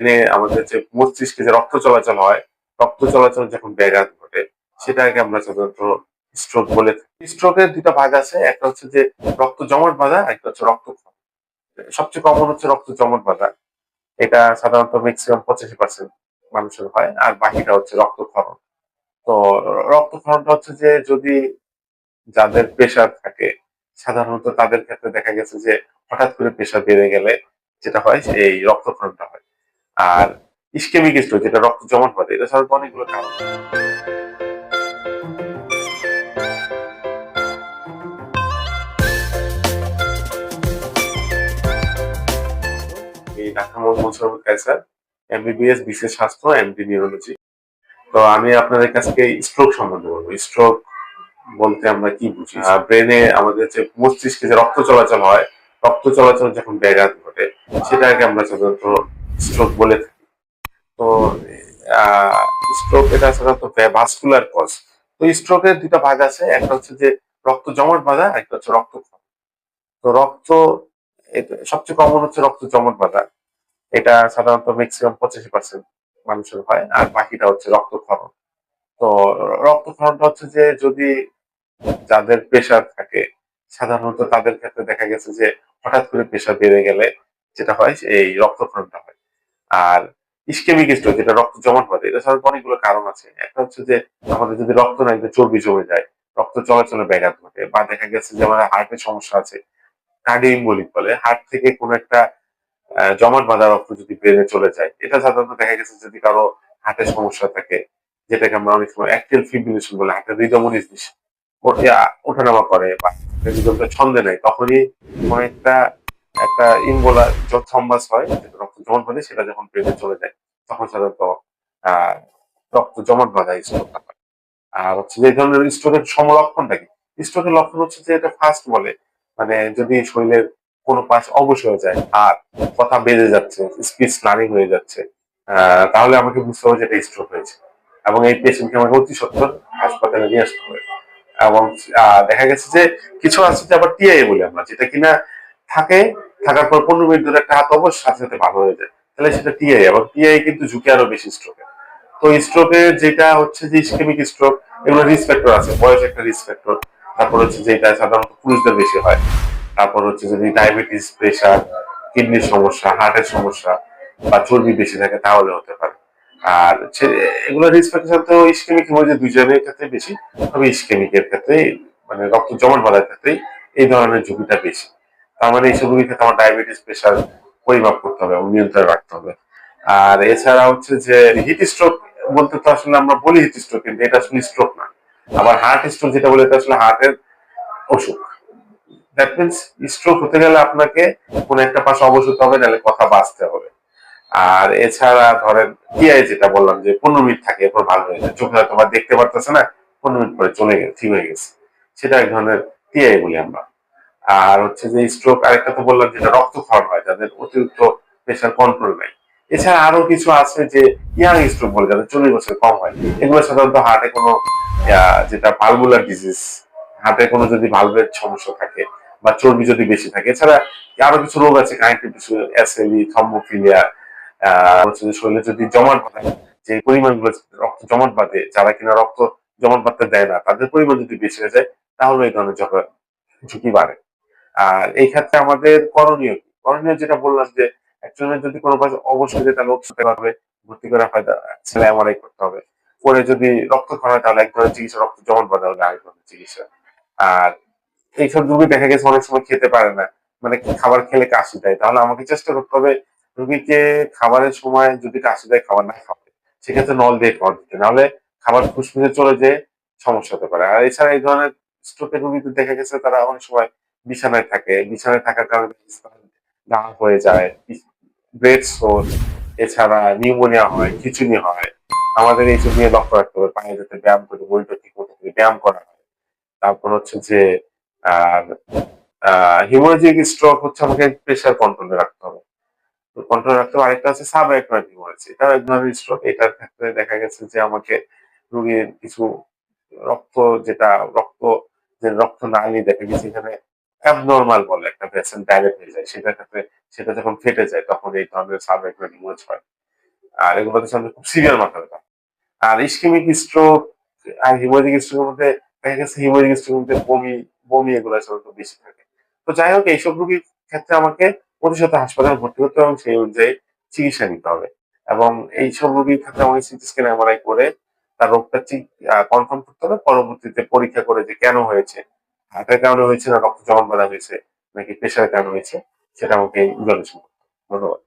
ব্রেনে আমাদের যে মস্তিষ্কে যে রক্ত চলাচল হয়, রক্ত চলাচল যখন ব্যাঘাত ঘটে, সেটাকে আমরা সাধারণত স্ট্রোক বলে থাকি। স্ট্রোকের দুটো ভাগ আছে, একটা হচ্ছে যে রক্ত জমাট বাঁধা একটা হচ্ছে রক্ত সবচেয়ে কমন হচ্ছে রক্ত জমাট বাঁধা। এটা সাধারণত ম্যাক্সিমাম পঁচাশি পার্সেন্ট মানুষের হয়, আর বাকিটা হচ্ছে রক্তক্ষরণ তো রক্তক্ষরণটা হচ্ছে যে যদি যাদের প্রেশার থাকে, সাধারণত তাদের ক্ষেত্রে দেখা গেছে যে হঠাৎ করে প্রেশার বেড়ে গেলে যেটা হয় এই রক্তক্ষরণটা হয়। আর ইস্কেমিক স্ট্রোক যেটা রক্ত জমাট বাঁধে, এটা সাধারণত অনেকগুলো কারণ। স্বাস্থ্য তো আমি আপনাদের কাছে স্ট্রোক স্ট্রোক বলতে আমরা কি বুঝি? ব্রেনে আমাদের যে মস্তিষ্কে যে রক্ত চলাচল হয়, রক্ত চলাচল যখন ব্যাঘাত ঘটে, সেটাকে আমরা সাধারণত স্ট্রোক বলে থাকি। তো স্ট্রোক এটা সাধারণত ভাস্কুলার কজ তো স্ট্রোকের দুটা ভাগ আছে, একটা হচ্ছে যে রক্ত জমাট বাঁধা একটা হচ্ছে রক্ত তো রক্ত সবচেয়ে কমন হচ্ছে রক্ত জমাট বাঁধা। এটা সাধারণত ম্যাক্সিমাম পঁচাশি পার্সেন্ট মানুষের হয়, আর বাকিটা হচ্ছে রক্তক্ষরণ তো রক্তক্ষরণটা হচ্ছে যে যদি যাদের প্রেশার থাকে, সাধারণত তাদের ক্ষেত্রে দেখা গেছে যে হঠাৎ করে প্রেশার বেড়ে গেলে যেটা হয়, এই রক্তক্ষরণটা হয়। আর ইস্কেমিক স্ট্রোক যেটা রক্ত জমাট বাঁধে এটা সাধারণত অনেকগুলো কারণ আছে। একটা হচ্ছে যে, আমাদের যদি রক্ত নাই চর্বি জমে যায়, রক্ত চলাচলে ব্যাঘাত ঘটে বা দেখা গেছে যে, আমাদের হার্টের সমস্যা আছে কার্ডিওম্বলিক বলে হার্ট থেকে কোনো একটা জমাট বাঁধা রক্ত যদি বেড়ে চলে যায়, এটা সাধারণত দেখা গেছে যদি কারও হার্টের সমস্যা থাকে, যেটাকে আমরা অনেক সময় অ্যাক্টিভ ফিব্রিলেশন বলে হার্টের রিদমনিস ওঠানামা করে বা ছন্দে নেয়, তখনই কোনো একটা একটা ইমবোলা থম্বাস হয় জমাট বাঁধে সেটা যখন ব্রেনে চলে যায়, তখন সাধারণত রক্ত জমাট বাঁধা স্ট্রোকটা হয়। আর হচ্ছে যে ধরনের স্ট্রোকের সমলক্ষণটা কি স্ট্রোকের লক্ষণ হচ্ছে যে এটা ফার্স্ট বলে মানে যদি শরীরের কোনো পাশ অবশ হয়ে যায় আর কথা বেড়ে যাচ্ছে স্পিচ স্লারিং হয়ে যাচ্ছে তাহলে আমাকে বুঝতে হবে যে এটা স্ট্রোক হয়েছে। এবং এই পেশেন্টকে আমাকে অতি সত্তর হাসপাতালে নিয়ে আসতে হবে। এবং দেখা গেছে যে কিছু যে আবার টিআই বলে আমরা, যেটা কিনা থাকে, থাকার পর পনেরো মিনিট ধরে একটা হাত অবশ্য সাথে সাথে ভালো হয়ে যায়। তাহলে সেটা টিআই এবং টিআই কিন্তু ঝুঁকি আরও বেশি স্ট্রোকে তো স্ট্রোকের যেটা হচ্ছে যে ইস্কেমিক স্ট্রোক এগুলো রিস্ক ফ্যাক্টর আছে, বয়স একটা রিস্ক ফ্যাক্টর তারপর হচ্ছে যে এটা সাধারণত পুরুষদের বেশি হয়। তারপর হচ্ছে যদি ডায়াবেটিস প্রেশার কিডনির সমস্যা হার্টের সমস্যা বা চর্বি বেশি থাকে, তাহলে হতে পারে। আর এগুলো রিস্ক তো ইস্কেমিক হিমোজে দুইজনের ক্ষেত্রে বেশি, তবে ইস্কেমিকের ক্ষেত্রে মানে রক্ত জমাট বাঁধার ক্ষেত্রে এই ধরনের ঝুঁকিটা বেশি। তার মানে এইসব রোগীর আমার ডায়াবেটিস প্রেশার পরিমাপ করতে হবে নিয়ন্ত্রণে রাখতে হবে। আর এছাড়া হচ্ছে যে হিট স্ট্রোক বলতে তো আসলে আমরা বলি হিট স্ট্রোক কিন্তু এটা আসলে স্ট্রোক না। আবার হার্ট স্ট্রোক যেটা বলে, এটা আসলে হার্টের অসুখ। দ্যাট মিনস স্ট্রোক হতে গেলে আপনাকে কোন একটা পাশে অবশ হবে, নাহলে কথা বাঁচতে হবে। আর এছাড়া ধরেন টিআই যেটা বললাম যে পনেরো মিনিট থাকে, এরপর ভালো হয়ে যায়। চোখে দেখতে পারতেছে না, পনেরো মিনিট পরে চলে গেছে ঠিক হয়ে গেছে। সেটা এক ধরনের টিআই বলি আমরা। আর হচ্ছে যে স্ট্রোক আরেকটা তো বললাম যেটা রক্তক্ষরণ হয়, যাদের অতিরিক্ত প্রেশার কন্ট্রোল নাই। এছাড়া আরও কিছু আছে যে ইয়াং স্ট্রোক বলে, যাদের চল্লিশ বছর কম হয়, এগুলো সাধারণত হার্টে কোনো যেটা ভালভুলার ডিজিজ হার্টে কোনো যদি ভালভের সমস্যা থাকে বা চর্বি যদি বেশি থাকে, এছাড়া আরও কিছু রোগ আছে কানেক্টিভ টিস্যু অ্যাসেলি থম্বোফিলিয়া হচ্ছে শরীরে যদি জমাট বাঁধে, যে পরিমাণগুলো রক্ত জমাট বাঁধে, যারা কিনা রক্ত জমাট বাঁধতে দেয় না, তাদের পরিমাণ যদি বেশি হয়ে যায়, তাহলে এই ধরনের ঝুঁকি বাড়ে। আর এই ক্ষেত্রে আমাদের করণীয় কি? করণীয় যেটা বললাম যে, একজনের যদি কোনো কাজ অবশ্যই যে তাহলে হতে পারবে, ভর্তি করা হয় ছেলে এমআরআই করতে হবে। পরে যদি রক্ত হয়, তাহলে এক ধরনের চিকিৎসা রক্ত জমাট বাঁধা হলে আরেক ধরনের চিকিৎসা। আর এইসব রুগী দেখা গেছে অনেক সময় খেতে পারে না। মানে খাবার খেলে কাশি দেয়। তাহলে আমাকে চেষ্টা করতে হবে রুগীকে খাবারের সময় যদি কাশি দেয়, খাবার না খাবে সেক্ষেত্রে নল দিয়ে খাবার দিতে। নাহলে খাবার ফুসফুসে চলে যেয়ে সমস্যা হতে পারে। আর এছাড়া এই ধরনের স্ট্রোকের রোগীদের দেখা গেছে, তারা অনেক সময় বিছানায় থাকে। বিছানায় থাকার কারণে গা হয়ে যায়। ব্রেড সোর এছাড়া নিউমোনিয়া হয় খিচুনি হয়। আমাদের এইসব নিয়ে লক্ষ্য রাখতে হবে। পায়ে যাতে ব্যায়াম করে বইটা ঠিক মতো ব্যায়াম করা হয়। তারপর হচ্ছে যে, আর হিমোরেজিক স্ট্রোক হচ্ছে আমাকে প্রেশার কন্ট্রোলে রাখতে হবে। কন্ট্রোল রাখতে হবে। আরেকটা আছে সাব অ্যাকুয়ার হিমোরেজ এটাও এক ধরনের স্ট্রোক এটার ক্ষেত্রে দেখা গেছে যে, আমাকে রোগীর কিছু রক্ত যেটা, রক্ত যে রক্ত নালী দেখা গেছে, এখানে অ্যাবনর্মাল বলে একটা ভেসেল ডাইলেট হয়ে যায়। সেটার ক্ষেত্রে সেটা যখন ফেটে যায়, তখন এই ধরনের সাব অ্যাকুয়ার হয়। আর এগুলোতে সামনে খুব সিভিয়ার মাথা ব্যথা। আর ইস্কেমিক স্ট্রোক আর হিমোরেজিক স্ট্রোকের মধ্যে দেখা গেছে হিমোরেজিক স্ট্রোকের মধ্যে বমি বমি এগুলো সাধারণত বেশি থাকে। তো যাই হোক, এইসব রোগীর ক্ষেত্রে আমাকে প্রতিশত হাসপাতালে ভর্তি হতে হবে এবং সেই অনুযায়ী চিকিৎসা নিতে হবে। এবং এইসব রোগীর ক্ষেত্রে আমাকে সিটি স্ক্যান এমআরআই করে তার রোগটা ঠিক কনফার্ম করতে হবে। পরবর্তীতে পরীক্ষা করে যে কেন হয়েছে। হার্টের কারণে হয়েছে না রক্ত জমাট বাঁধা হয়েছে, নাকি প্রেশারের কারণে হয়েছে, সেটা আমাকে ইভালুয়েশন করতে ধন্যবাদ।